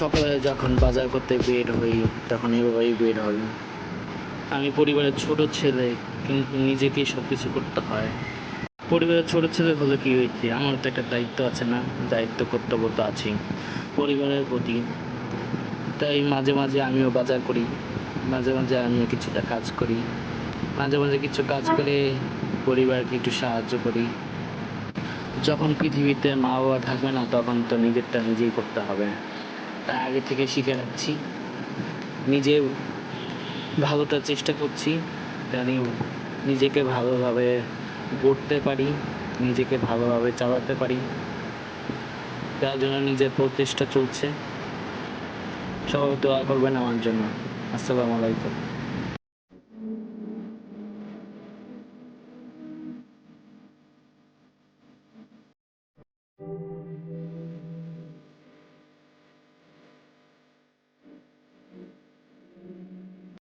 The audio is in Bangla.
সকালে যখন বাজার করতে বের হই, তখন এভাবেই বের হই। আমি পরিবারের ছোট ছেলে, কিন্তু নিজেকেই সব কিছু করতে হয়। পরিবারের ছোট ছেলে হলে কি হয়েছে আমার তো একটা দায়িত্ব আছে না, দায়িত্ব কর্তব্য তো আছেই পরিবারের প্রতি। তাই মাঝে মাঝে আমিও বাজার করি, মাঝে মাঝে আমিও কিছুটা কাজ করি। মাঝে মাঝে কিছু কাজ করে পরিবারকে একটু সাহায্য করি। যখন পৃথিবীতে মা বাবা থাকবে না, তখন তো নিজেরটা নিজেই করতে হবে। আগে থেকে শিখে রাখছি। নিজে ভালোটার চেষ্টা করছি জানি নিজেকে ভালোভাবে গড়তে পারি, নিজেকে ভালোভাবে চালাতে পারি। তার জন্য নিজের প্রচেষ্টা চলছে। সবাই দোয়া করবেন আমার জন্য। আসসালামু আলাইকুম।